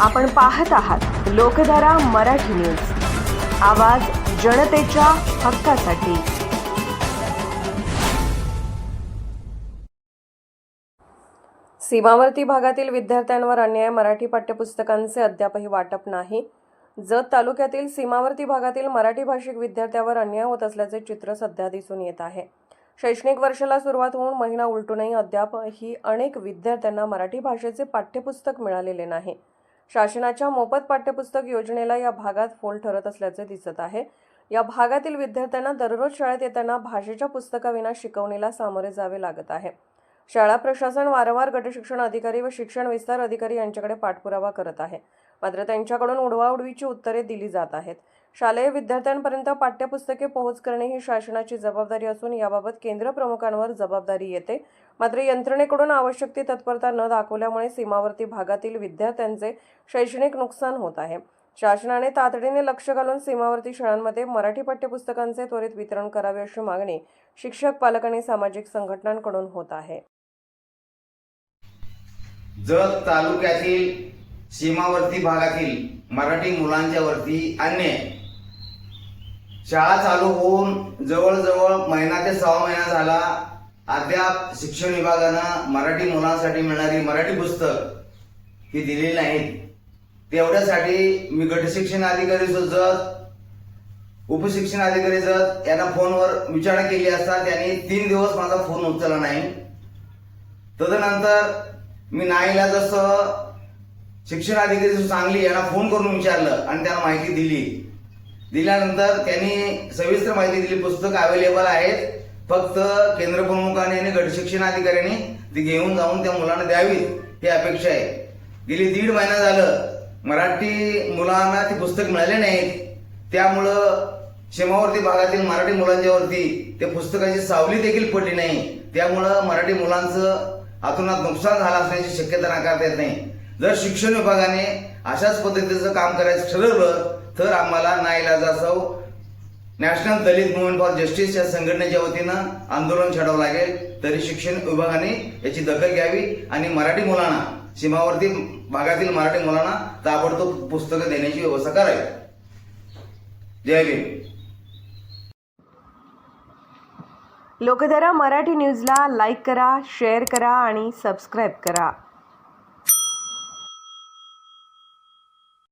आपण पाहत आहात लोकधारा मराठी न्यूज. आवाज जनतेच्या हक्कासाठी. सीमावर्ती भागातील विद्यार्थ्यांवर अन्याय मराठी पाठ्यपुस्तकांचे अद्यापही वाटप नाही. जत तालुक्यातील सीमावर्ती भागातील मराठी भाषिक विद्यार्थ्यावर अन्याय होत असल्याचे चित्र सध्या दिसून येत आहे. शैक्षणिक वर्षाला सुरुवात होऊन महिना उलटूनही अद्यापही अनेक विद्यार्थ्यांना मराठी भाषेचे पाठ्यपुस्तक मिळालेले नाही. शासनाच्या मोफत पाठ्यपुस्तक योजनेला या भागात फोल ठरत असल्याचे दिसत आहे. या भागातील विद्यार्थ्यांना दररोज शाळेत येताना भाषेच्या पुस्तकाविना शिकवणीला सामोरे जावे लागत आहे. शाळा प्रशासन वारंवार गटशिक्षण अधिकारी व शिक्षण विस्तार अधिकारी यांच्याकडे पाठपुरावा करत आहे. मात्र त्यांच्याकडून उडवाउडवीची उत्तरे दिली जात आहेत. शालेय विद्यार्थ्यांपर्यंत पाठ्यपुस्तके पोहोच करणे ही शासनाची जबाबदारी असून याबाबत केंद्र प्रमुखांवर जबाबदारी येते. मात्र यंत्रणेकडून आवश्यक ती तत्परता न दाखवल्यामुळे सीमावर्ती भागातील विद्यार्थ्यांचे शैक्षणिक नुकसान होत आहे. शासनाने तातडीने लक्ष घालून सीमावर्ती शाळांमध्ये मराठी पाठ्यपुस्तकांचे त्वरित वितरण करावे अशी मागणी शिक्षक पालक आणि सामाजिक संघटनांकडून होत आहे. जत तालुक्यातील सीमावर्ती भागातील मराठी मुलांच्या वरती अन्य शाळा चालू होऊन जवळजवळ महिना ते सहा महिना झाला अद्याप शिक्षण विभागानं मराठी मुलांसाठी मिळणारी मराठी पुस्तक ही दिलेली नाहीत. तेवढ्यासाठी मी गटशिक्षण अधिकारी जत उपशिक्षण अधिकारी जत यांना फोनवर विचारणा केली असता त्यांनी तीन दिवस माझा फोन उचलला नाही. तदनंतर मी नाईला जसं शिक्षण अधिकारी सांगली यांना फोन करून विचारलं आणि त्यांना माहिती दिली. दिल्यानंतर त्यांनी सविस्तर माहिती दिली पुस्तक अवेलेबल आहेत. फक्त केंद्र प्रमुखाने आणि गटशिक्षण अधिकाऱ्यांनी ती घेऊन जाऊन त्या मुलांना द्यावी ही अपेक्षा आहे. गेली दीड महिना झालं मराठी मुलांना ती पुस्तक मिळाले नाहीत. त्यामुळं सीमावर्ती भागातील मराठी मुलांच्यावरती त्या पुस्तकाची सावली देखील पडली नाही. त्यामुळं मराठी मुलांचं आतुनात नुकसान झालं असण्याची शक्यता नाकारता येत नाही. जर शिक्षण विभागाने अशाच पद्धतीचं काम करायचं ठरवलं तर आम्हाला नाईलाजासव national Dalit movement for justice या संघटनेच्या वतीनं आंदोलन छेडावं लागेल. तरी शिक्षण विभागाने याची दखल घ्यावी आणि मराठी मुलांना सीमावर्ती भागातील मराठी मुलांना ताबडतोब पुस्तकं देण्याची व्यवस्था करावी. जय भीम. लोकधारा मराठी न्यूजला लाईक करा शेअर करा आणि सबस्क्राईब करा.